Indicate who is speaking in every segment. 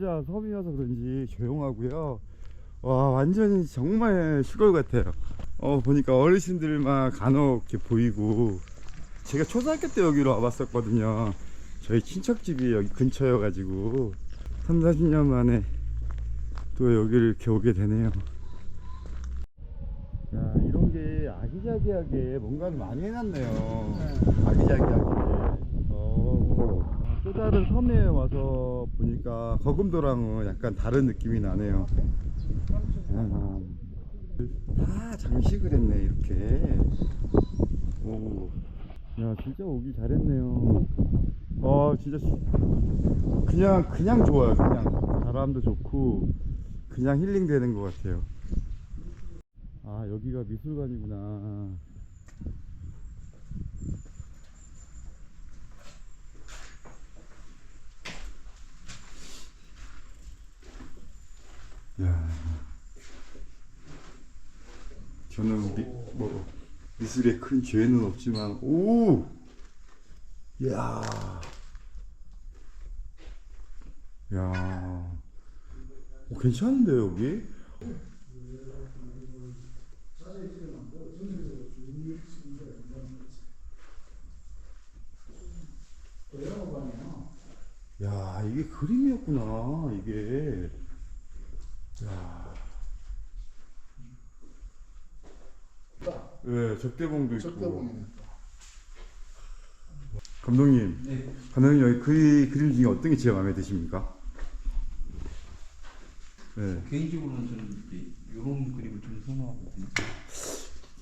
Speaker 1: 진짜 섬이어서 그런지 조용하고요. 와 완전히 정말 시골 같아요. 어 보니까 어르신들만 간혹 이렇게 보이고 제가 초등학교 때 여기로 와봤었거든요. 저희 친척집이 여기 근처여 가지고 3, 40년 만에 또 여기를 이렇게 오게 되네요. 야 이런 게 아기자기하게 뭔가를 많이 해놨네요. 아기자기하게. 어, 또 다른 섬에 와서 보니까 거금도랑은 약간 다른 느낌이 나네요. 야, 다 장식을 했네 이렇게. 오, 야 진짜 오기 잘했네요. 어 진짜 시- 그냥 그냥 좋아요. 그냥 바람도 좋고 그냥 힐링 되는 것 같아요. 아 여기가 미술관이구나. 야. 저는 미, 뭐 미술에 큰 죄는 없지만 오, 야, 야, 오, 괜찮은데 여기? 야, 이게 그림이었구나, 이게. 야. 네, 접대봉도 있고.
Speaker 2: 적대봉이네.
Speaker 1: 감독님,
Speaker 3: 네.
Speaker 1: 감독님 여기 그 그림 중에 어떤 게 제일 마음에 드십니까? 네,
Speaker 3: 개인적으로는 저는 이런 그림을 좀 선호하거든요.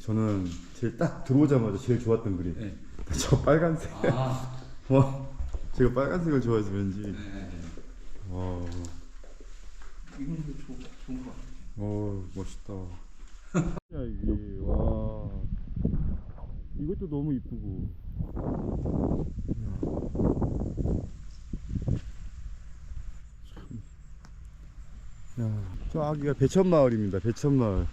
Speaker 1: 저는 제일 딱 들어오자마자 제일 좋았던 그림.
Speaker 3: 네.
Speaker 1: 저 빨간색.
Speaker 3: 아,
Speaker 1: 와, 제가 빨간색을 좋아해서 그런지.
Speaker 3: 네.
Speaker 1: 와,
Speaker 3: 이건 좀 좋, 좋은 것 같아요.
Speaker 1: 어, 멋있다. 야 이게 와, 이것도 너무 이쁘고. 야, 저 아기가 배천마을입니다. 배천마을.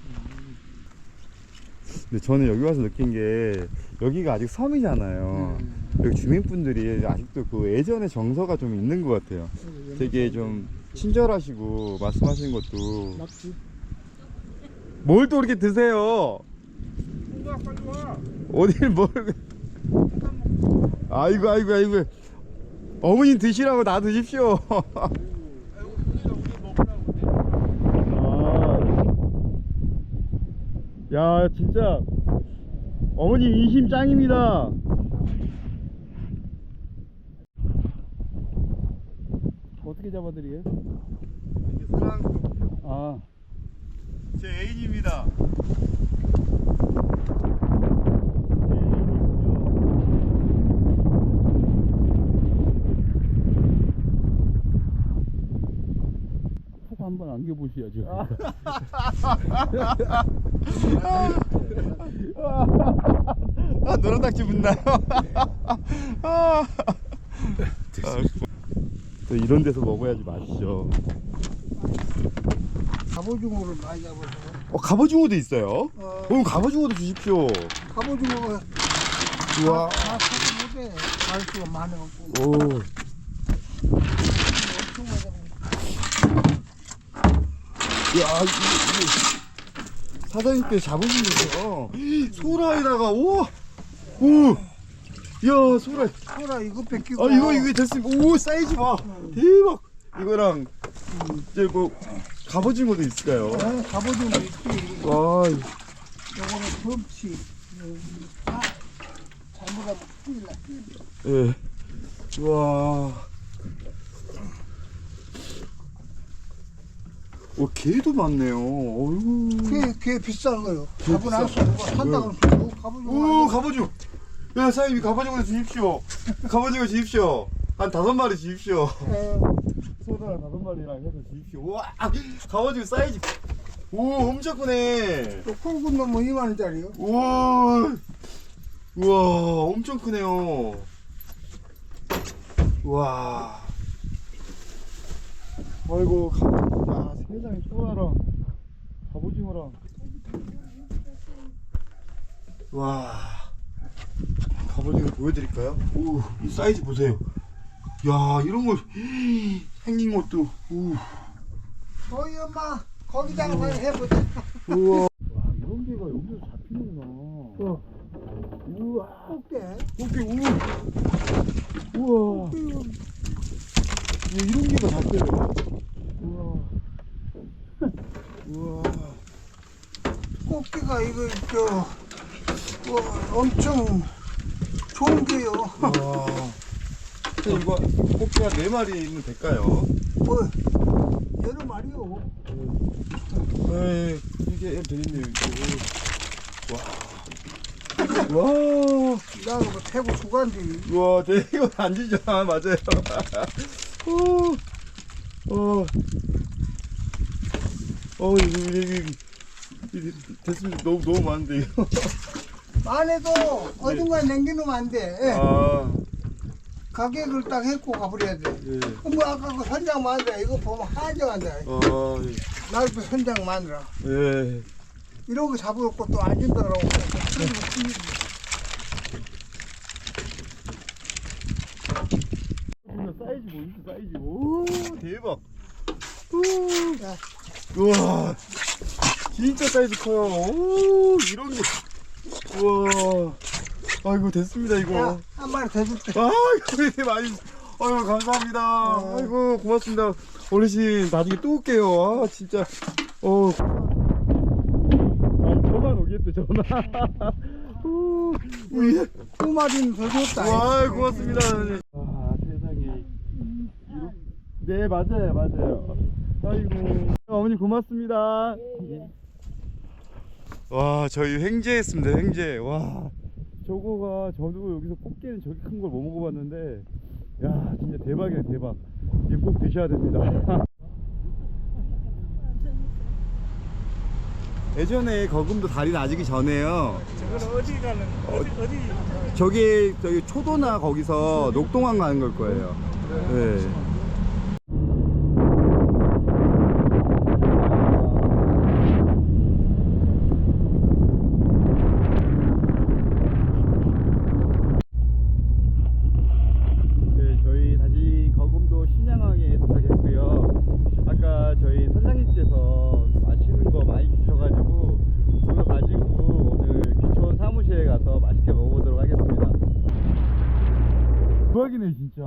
Speaker 1: 근데 저는 여기 와서 느낀 게 여기가 아직 섬이잖아요. 여기 주민분들이 아직도 그 예전의 정서가 좀 있는 것 같아요. 되게 좀 친절하시고 말씀하시는 것도
Speaker 2: 낙지.
Speaker 1: 뭘또 그렇게 드세요? 어딜 뭘? 아이고 아이고 아이고 어머님 드시라고 나 드십시오. 아, 야 진짜 어머님 인심 짱입니다. 어떻게 잡아드리게요? 아. 제 애인입니다. 턱 한번 안겨보셔야죠. 아, 노란 닭지 붙나요? 아, 또 이런 데서 먹어야지 맛있죠.
Speaker 2: 갑오징어를 많이 잡아서.
Speaker 1: 어, 갑오징어도 있어요?
Speaker 2: 어,
Speaker 1: 그럼 갑오징어도 주십시오.
Speaker 2: 갑오징어가
Speaker 1: 우와.
Speaker 2: 다 사지 못해. 말수가 많아갖고.
Speaker 1: 오.
Speaker 2: 엄청 많이 잡아.
Speaker 1: 야, 이거, 이거 사장님께서 잡으신 거죠? 소라에다가, 오! 오! 야, 소라.
Speaker 2: 소라 이거 뺏기고.
Speaker 1: 아, 이거, 이거 됐습니다. 오, 사이즈 봐. 대박. 이거랑, 이제 뭐, 갑오징어도 있을까요?
Speaker 2: 어, 갑오징어 있지.
Speaker 1: 와,
Speaker 2: 요거는 범치. 아, 잘못하면 큰일 나.
Speaker 1: 예. 와. 오, 게도 많네요. 어이구.
Speaker 2: 그게, 그게 비싼 거요.
Speaker 1: 게
Speaker 2: 갑은 안
Speaker 1: 비싸.
Speaker 2: 쓰고 산다고 갑오징어.
Speaker 1: 오,
Speaker 2: 안
Speaker 1: 갑오징어. 야, 사장님, 갑오징어 주십시오. 갑오징어 주십시오. 한 다섯 마리 주십시오.
Speaker 2: 어,
Speaker 1: 소다 다섯 마리랑 해서 주십시오. 우와, 갑오징어 사이즈. 오, 엄청 크네.
Speaker 2: 또 굵은 놈은 2만 원짜리요.
Speaker 1: 우와, 우와, 엄청 크네요. 우와. 아이고, 가, 야, 세상에 소라랑 갑오징어랑. 와. 갑오징어 보여드릴까요? 오, 이 사이즈 보세요. 야, 이런 걸 생긴 것도 우
Speaker 2: 저희 엄마 거기다가 한번 해보자.
Speaker 1: 우와. 와 이런 개가 여기서 잡히는구나. 우와.
Speaker 2: 꽃게.
Speaker 1: 꽃게 우 우와. 야, 이런 개가 잡혀요. 우와. 우와.
Speaker 2: 꽃게가 이거 저 어, 엄청 좋은 게요.
Speaker 1: 와 이거 꽃게가 네 마리면 될까요?
Speaker 2: 뭐 여러 마리요.
Speaker 1: 네, 이게 되겠네요, 이거. 와. 와.
Speaker 2: 나는 뭐 태국 수간지.
Speaker 1: 와, 네, 이거 안 지죠? 아, 맞아요. 어. 어. 어, 이거, 이거, 이거, 이거, 됐습니다. 너무, 너무 많은데, 이거.
Speaker 2: 안에도 어딘가에 남겨놓으면 안 돼. 예.
Speaker 1: 아,
Speaker 2: 가격을 딱 했고 가버려야 돼.
Speaker 1: 예.
Speaker 2: 뭐 아까 그 현장 마누라 이거 보면 한정한다.
Speaker 1: 아,
Speaker 2: 날도 현장 마누라.
Speaker 1: 예.
Speaker 2: 이런 거 잡아놓고 또 안 준다고.
Speaker 1: 사이즈 보이시 사이즈. 오, 대박.
Speaker 2: 야.
Speaker 1: 우와. 진짜 사이즈 커요. 오, 이런 게. 우와. 아이고, 됐습니다, 이거.
Speaker 2: 야, 한 마리 더 줄게.
Speaker 1: 아, 이거 많이. 아유, 감사합니다. 아이고, 고맙습니다. 어르신, 나중에 또 올게요. 아, 진짜. 어. 아, 전화 오겠대, 전화. 오, 우리.
Speaker 2: 두 마리는 더 줬다.
Speaker 1: 와, 고맙습니다. 아, 세상에. 네, 맞아요, 맞아요. 아이고. 어머니 고맙습니다. 예. 와, 저희 횡재했습니다, 횡재. 와, 저거가, 저도 여기서 꽃게는 저렇게 큰걸 못 먹어봤는데, 야, 진짜 대박이네, 대박. 이거 꼭 드셔야 됩니다. 예전에 거금도 다리 나지기 전에요.
Speaker 2: 저건 어디 가는, 어디, 어디.
Speaker 1: 저기 저기 초도나 거기서 녹동항 가는 걸 거예요. 네. 네, 저희 다시 거금도 신양항에 도착했고요. 아까 저희 선장님께서 맛있는 거 많이 주셔가지고 그거 가지고 오늘 귀촌 사무실에 가서 맛있게 먹어보도록 하겠습니다. 대박이네 진짜.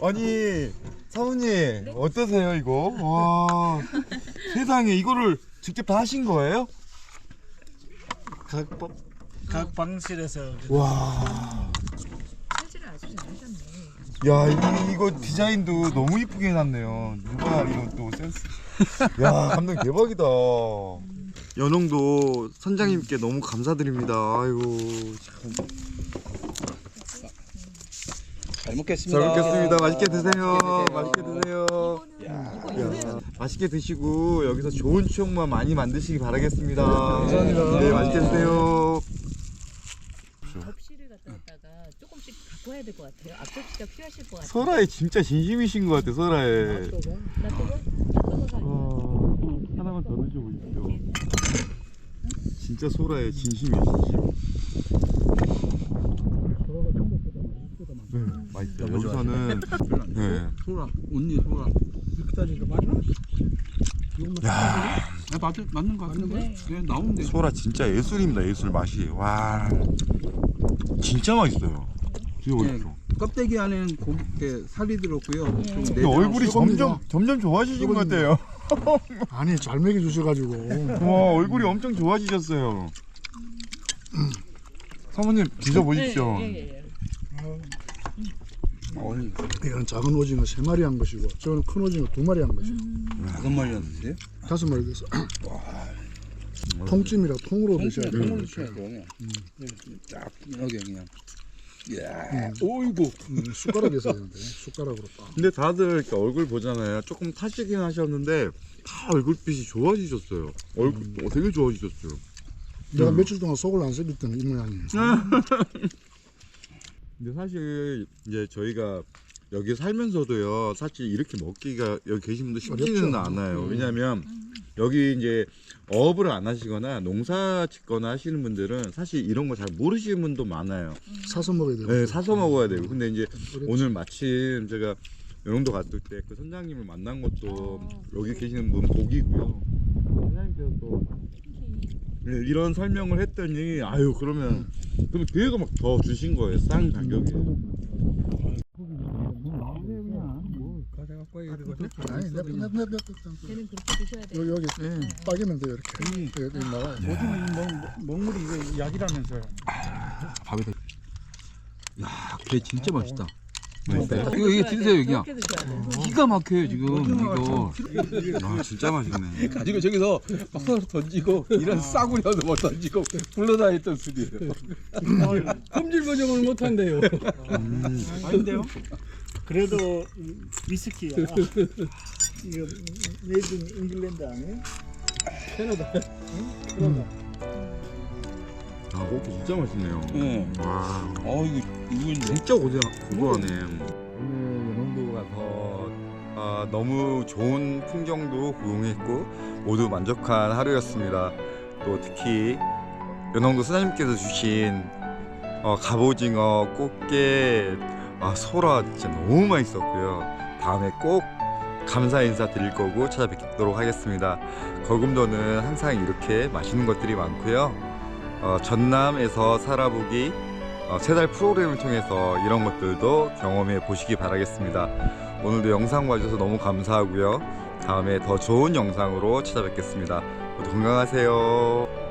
Speaker 1: 아니 사모님 어떠세요 이거? 와 세상에 이거를 직접 다 하신 거예요?
Speaker 2: 각, 각 방실에서.
Speaker 1: 와.
Speaker 4: 사진을 아주 잘 하셨네.
Speaker 1: 야 이, 이거 디자인도 너무 이쁘게 해놨네요 누가 이거 또 센스 야 감독 대박이다 연홍도 선장님께 너무 감사드립니다 아이고 참.
Speaker 3: 잘 먹겠습니다.
Speaker 1: 잘 먹겠습니다 맛있게 드세요
Speaker 3: 맛있게
Speaker 1: 맛있게 드세요 야, 맛있게 드시고 여기서 좋은 추억만 많이 만드시기 바라겠습니다
Speaker 2: 감사합니다.
Speaker 1: 네 맛있게 드세요
Speaker 4: 접시를 갖다 놨다가 조금씩 갖고 와야 될 것 같아요. 앞접시가 필요하실 것 같아요.
Speaker 1: 설아에 진짜 진심이신 것 같아 설아에
Speaker 4: 나 뜨거? 나 뜨거 사.
Speaker 1: 어, 하나만 더 드셔보십시오. 진짜 소라의 진심이에요, 진심. 네, 맛있어요.
Speaker 3: 너무
Speaker 1: 여기서는, 네.
Speaker 3: 소라, 언니 소라.
Speaker 2: 빅다리가 맞나?
Speaker 1: 야,
Speaker 3: 아, 맞, 맞는 거 같은데? 네, 나오는데.
Speaker 1: 소라 진짜 예술입니다, 예술 맛이. 와, 진짜 맛있어요. 진짜
Speaker 3: 네,
Speaker 1: 맛있어.
Speaker 3: 껍데기 안에는 고기 게 살이 들었고요. 좀
Speaker 1: 근데
Speaker 3: 내장
Speaker 1: 얼굴이
Speaker 3: 수건이나
Speaker 1: 점점, 점점 좋아지신 것 같아요.
Speaker 2: 아니, 잘 먹여 주셔가지고.
Speaker 1: 와, 얼굴이 엄청 좋아지셨어요. 사모님, 드셔 보십시오.
Speaker 4: 예, 예, 예.
Speaker 3: 어이,
Speaker 2: 이건 작은 오징어 세 마리 한 것이고, 저거는 큰 오징어 두 마리 한 것이고,
Speaker 3: 다섯 마리나 드세요?
Speaker 2: 다섯 마리 돼서. 통찜이라 통으로 드셔야 돼요.
Speaker 3: 통으로 드셔야 돼요. 딱 여기 그냥. 야, 오이고.
Speaker 2: 음, 숟가락에서 해야 돼. 숟가락으로 딱.
Speaker 1: 근데 다들 이렇게 얼굴 보잖아요. 조금 타시긴 하셨는데 다 얼굴빛이 좋아지셨어요. 얼굴 어, 되게 좋아지셨어요.
Speaker 2: 내가 며칠 동안 속을 안 썩였더니 이 모양이.
Speaker 1: 근데 사실 이제 저희가 여기 살면서도요. 사실 이렇게 먹기가 여기 계신 분들 쉽지는
Speaker 2: 어렵죠.
Speaker 1: 않아요. 왜냐하면 여기 이제 어업을 안 하시거나 농사 짓거나 하시는 분들은 사실 이런 거 잘 모르시는 분도 많아요.
Speaker 2: 사서 먹어야 되고.
Speaker 1: 네, 사서 먹어야 되고. 근데 이제
Speaker 2: 그렇지.
Speaker 1: 오늘 마침 제가 연홍도 갔을 때 그 선장님을 만난 것도
Speaker 4: 어.
Speaker 1: 여기 계시는 분 복이고요. 네, 이런 설명을 했더니 아유 그러면 그러면 기회가 막더 주신 거예요 싼 가격에.
Speaker 3: 가져갖고 이러고
Speaker 5: 아니 냅냅 냅 냅
Speaker 4: 걔는 그렇게 드셔야 돼요.
Speaker 5: 여기
Speaker 3: 네.
Speaker 5: 빠기면 돼요 이렇게 여기 나와
Speaker 6: 오줌이 먹, 먹물이 이거 약이라면서요.
Speaker 3: 밥에다 야게 진짜 맛있다? 이거 이거 드세요 여기야. 기가 막혀요 지금 이거
Speaker 1: 아 진짜 맛있네.
Speaker 3: 가지고 저기서 막 서로 던지고 이런 싸구려 뭐 던지고 불러다녔던 술이에요
Speaker 6: 품질 보정을 못한대요.
Speaker 2: 아닌데요? 그래도 이 위스키야. 이거 메이드 인 잉글랜드 아니에요?
Speaker 6: 캐나다.
Speaker 1: 아 그것도 진짜 맛있네요.
Speaker 3: 네.
Speaker 1: 와.
Speaker 3: 어 이거 이건
Speaker 1: 진짜 고생 고소하네. 오늘 연홍도 가서 아, 너무 좋은 풍경도 구경했고 모두 만족한 하루였습니다. 또 특히 연홍도 사장님께서 주신 어, 갑오징어, 꽃게, 아, 소라 진짜 너무 맛있었고요. 다음에 꼭 감사 인사 드릴 거고 찾아뵙도록 하겠습니다. 거금도는 항상 이렇게 맛있는 것들이 많고요. 어, 전남에서 살아보기 어, 세달 프로그램을 통해서 이런 것들도 경험해 보시기 바라겠습니다. 오늘도 영상 봐주셔서 너무 감사하고요. 다음에 더 좋은 영상으로 찾아뵙겠습니다. 모두 건강하세요.